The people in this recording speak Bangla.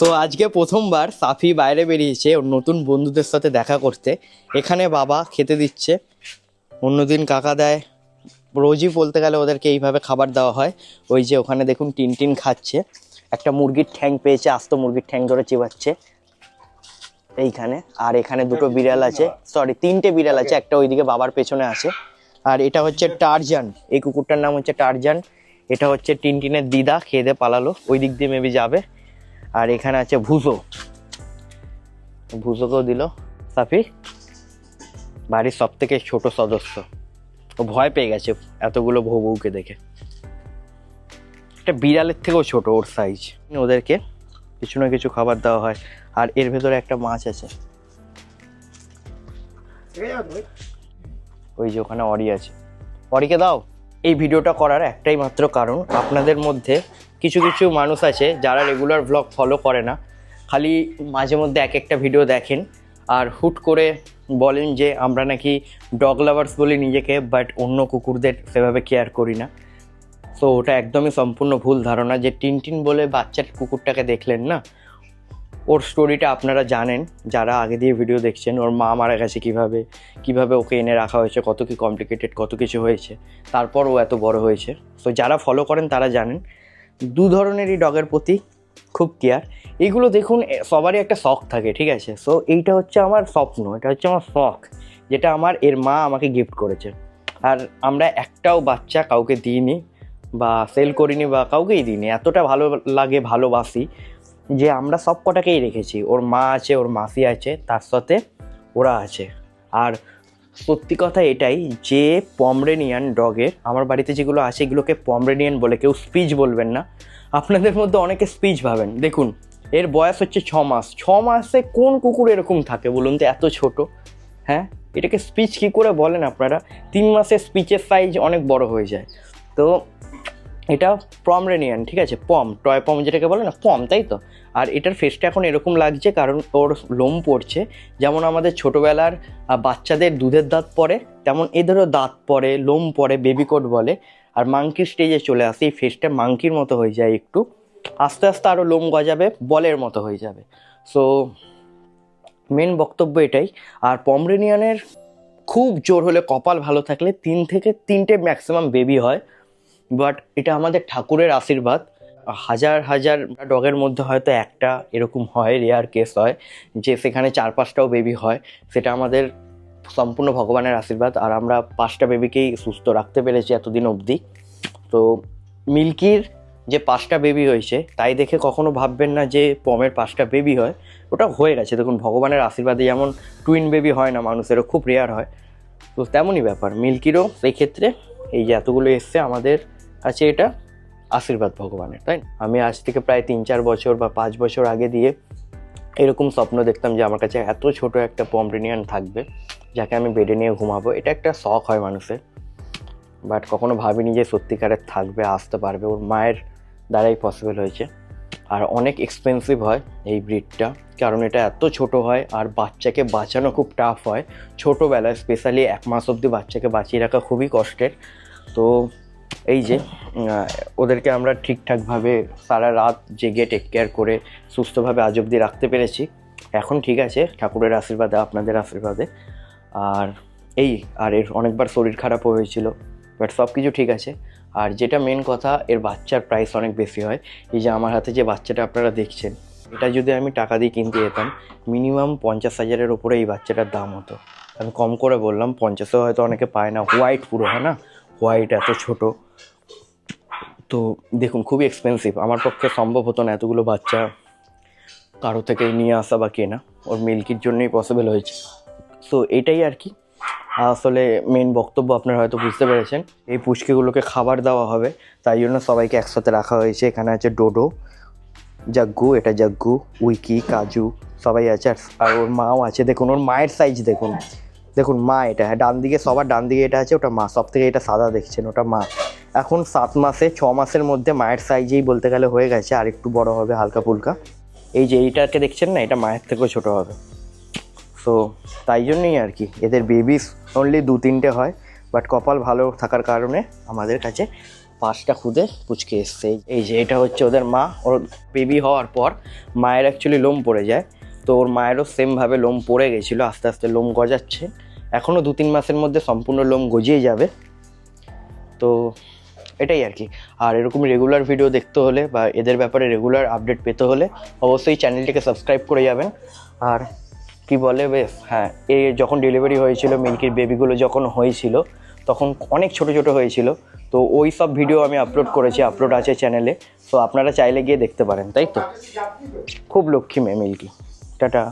সো আজকে প্রথমবার সাফি বাইরে বেরিয়েছে ওর নতুন বন্ধুদের সাথে দেখা করতে। এখানে বাবা খেতে দিচ্ছে, অন্যদিন কাকা দেয়। রোজই বলতে গেলে ওদেরকে এইভাবে খাবার দেওয়া হয়। ওই যে ওখানে দেখুন টিন টিন খাচ্ছে, একটা মুরগির ঠ্যাং পেয়েছে, আস্ত মুরগির ঠ্যাং ধরে চিবাচ্ছে এইখানে। আর এখানে দুটো বিড়াল আছে সরি তিনটে বিড়াল আছে, একটা ওইদিকে বাবার পেছনে আছে। আর এটা হচ্ছে টারজান, এই কুকুরটার নাম হচ্ছে টারজান। এটা হচ্ছে টিনটিনের দিদা, খেয়ে দিয়ে পালালো, ওই দিক দিয়ে মেবি যাবে। আর এখানে আছে ভুজো ভুজোকেও দিল সাফি বাড়ির সব থেকে ছোট সদস্য। ও ভয় পেয়ে গেছে এতগুলো বউ বউকে দেখে। এটা বিড়ালের থেকেও ছোট ওর সাইজ ওদেরকে কিছু না কিছু খাবার দেওয়া হয়। আর এর ভেতরে একটা মাছ আছে। ওই যে ওখানে অরি আছে। অরিকে দাও। এই ভিডিওটা করার একটাই মাত্র কারণ, আপনাদের মধ্যে কিছু কিছু মানুষ আছে যারা রেগুলার ব্লগ ফলো করে না। খালি মাঝে মধ্যে এক একটা ভিডিও দেখেন, আর হুট করে বলেন যে আমরা নাকি ডগ লাভার্স বলি নিজেকে বাট অন্য কুকুরদের সেভাবে কেয়ার করি না। তো ওটা একদমই সম্পূর্ণ ভুল ধারণা যে টিনটিন বলে বাচ্চার কুকুরটাকে দেখলেন না। ওর স্টোরিটা আপনারা জানেন, যারা আগে দিয়ে ভিডিও দেখছেন, ওর মা মারা গেছে কীভাবে কীভাবে ওকে এনে রাখা হয়েছে, কত কি কমপ্লিকেটেড কত কিছু হয়েছে, তারপর ও এত বড় হয়েছে। তো যারা ফলো করেন তারা জানেন দু ধরনেরই ডগের প্রতি খুব কেয়ার। এগুলো দেখুন সবারই একটা শখ থাকে, ঠিক আছে? সো এইটা হচ্ছে আমার স্বপ্ন, এটা হচ্ছে আমার শখ, যেটা আমার, এর মা আমাকে গিফট করেছে। আর আমরা একটাও বাচ্চা কাউকে দিইনি বা সেল করিনি বা কাউকেই দিইনি, এতটা ভালো লাগে, ভালোবাসি যে আমরা সব কটাকেই রেখেছি। ওর মা আছে, ওর মাসি আছে, তার সাথে ওরা আছে। আর সত্যি কথা এটাই যে পমরেনিয়ান ডগের আমার বাড়িতে যেগুলো আছে এগুলোকে পমরেনিয়ান বলে, কেউ স্পিচ বলবেন না। আপনাদের মধ্যে অনেকে স্পিচ ভাবেন। দেখুন, এর বয়স হচ্ছে ছ মাস। ছ মাসে কোন কুকুর এরকম থাকে বলুন তো, এত ছোট? হ্যাঁ? এটাকে স্পিচ কী করে বলেন আপনারা? তিন মাসে স্পিচের সাইজ অনেক বড় হয়ে যায়। তো এটা পমরেনিয়ান, ঠিক আছে? পম, টয় পম যেটাকে বলে না, পম, তাই তো? আর এটার ফেসটা এখন এরকম লাগছে কারণ ওর লোম পড়ছে। যেমন আমাদের ছোটোবেলার বাচ্চাদের দুধের দাঁত পড়ে তেমন এদেরও দাঁত পড়ে লোম পড়ে বেবি কোট বলে। আর মাংকির স্টেজে চলে আসে, এই ফেসটা মাংকির মতো হয়ে যায় একটু। আস্তে আস্তে আরও লোম গজাবে, বলের মতো হয়ে যাবে। সো মেন বক্তব্য এটাই। আর পমরেনিয়ানের খুব জোর হলে কপাল ভালো থাকলে তিন থেকে তিনটে ম্যাক্সিমাম বেবি হয়। বাট এটা আমাদের ঠাকুরের আশীর্বাদ। হাজার হাজার ডগের মধ্যে হয়তো একটা এরকম হয় রেয়ার কেস হয়, যে সেখানে চার পাঁচটাও বেবি হয়। সেটা আমাদের সম্পূর্ণ ভগবানের আশীর্বাদ। আর আমরা পাঁচটা বেবিকেই সুস্থ রাখতে পেরেছি এতদিন অবধি। তো মিল্কির যে পাঁচটা বেবি হয়েছে, তাই দেখে কখনো ভাববেন না যে পমের পাঁচটা বেবি হয়। ওটা হয়ে গেছে। দেখুন, ভগবানের আশীর্বাদে যেমন টুইন বেবি হয় না, মানুষেরও খুব রেয়ার হয়। তো তেমনই ব্যাপার। মিল্কিরও সেই ক্ষেত্রে এই যে এতগুলো এসছে আমাদের কাছে এটা। আশীর্বাদ ভগবানের, তাই আমি আজ থেকে প্রায় তিন চার বছর বা পাঁচ বছর আগে দিয়ে এরকম স্বপ্ন দেখতাম যে আমার কাছে এত ছোট একটা পমরেনিয়ান থাকবে, যাকে আমি বেডে নিয়ে ঘুমাবো। এটা একটা শখ হয় মানুষের। বাট কখনো ভাবিনি যে সত্যিকারের থাকবে, আসতে পারবে। ওর মায়ের দ্বারাই পসিবল হয়েছে। আর অনেক এক্সপেন্সিভ হয় এই ব্রিডটা কারণ এটা এত ছোট হয় আর বাচ্চাকে বাঁচানো খুব টাফ হয়। ছোটোবেলায় স্পেশালি এক মাস অবধি বাচ্চাকে বাঁচিয়ে রাখা খুবই কষ্টের। তো এই যে ওদেরকে আমরা ঠিকঠাকভাবে সারা রাত জেগে টেক কেয়ার করে সুস্থভাবে আজ অবধি রাখতে পেরেছি। এখন ঠিক আছে, ঠাকুরের আশীর্বাদে, আপনাদের আশীর্বাদে। আর এই, আর এর অনেকবার শরীর খারাপও হয়েছিল বাট সব কিছু ঠিক আছে। আর যেটা মেন কথা, এর বাচ্চার প্রাইস অনেক বেশি হয়। এই যে আমার হাতে যে বাচ্চাটা আপনারা দেখছেন, এটা যদি আমি টাকা দিয়ে কিনতে যেতাম মিনিমাম পঞ্চাশ হাজারের ওপরে এই বাচ্চাটার দাম হতো। আমি কম করে বললাম, পঞ্চাশেও হয়তো অনেকে পায় না হোয়াইট পুরো হয় না হোয়াইট এত ছোট। তো দেখুন, খুবই এক্সপেন্সিভ আমার পক্ষে সম্ভব হতো না এতগুলো বাচ্চা কারও থেকে নিয়ে আসা বা কেনা। ওর মিল্কির জন্যই পসিবল হয়েছে। সো এটাই আর কি। আসলে মেন বক্তব্য আপনারা হয়তো বুঝতে পেরেছেন। এই পুচকিগুলোকে খাবার দেওয়া হবে। তাই জন্য সবাইকে একসাথে রাখা হয়েছে। এখানে আছে ডোডো, জাগ্গু, এটা জাগ্গু, উইকি, কাজু, সবাই আছে। আর ওর মাও আছে। দেখুন, ওর মায়ের সাইজ দেখুন। দেখুন, মা এটা হ্যাঁ ডান দিকে সবার ডান দিকে এটা আছে, ওটা মা, সব থেকে এটা সাদা দেখছেন, ওটা মা। এখন সাত মাসে, ছ মাসের মধ্যে মায়ের সাইজেই বলতে গেলে হয়ে গেছে, আর একটু বড় হবে হালকা ফুলকা। এই যে এইটাকে দেখছেন না, এটা মায়ের থেকেও ছোট হবে। সো তাই জন্যই আর কি, এদের বেবিস অনলি দু তিনটে হয় বাট কপাল ভালো থাকার কারণে আমাদের কাছে পাঁচটা খুদে পুচকে এসছে। এই যে, এটা হচ্ছে ওদের মা, ওর বেবি হওয়ার পর মায়ের অ্যাকচুয়ালি লোম পড়ে যায়। তো ওর মায়েরও সেমভাবে লোম পড়ে গেছিল, আস্তে আস্তে লোম গজাচ্ছে। এখনও দু তিন মাসের মধ্যে সম্পূর্ণ লোম গজিয়ে যাবে। তো এটাই আর কি। আর এরকম রেগুলার ভিডিও দেখতে হলে বা এদের ব্যাপারে রেগুলার আপডেট পেতে হলে অবশ্যই চ্যানেলটিকে সাবস্ক্রাইব করে যাবেন। আর কি বলে, বেশ হ্যাঁ এ যখন ডেলিভারি হয়েছিল, মিল্কির বেবিগুলো যখন হয়েছিল, তখন অনেক ছোট ছোট হয়েছিল। তো ওই সব ভিডিও আমি আপলোড করেছি আপলোড আছে চ্যানেলে তো আপনারা চাইলে গিয়ে দেখতে পারেন, তাই তো? খুব লক্ষ্মী মেয়ে মিল্কি। टाटा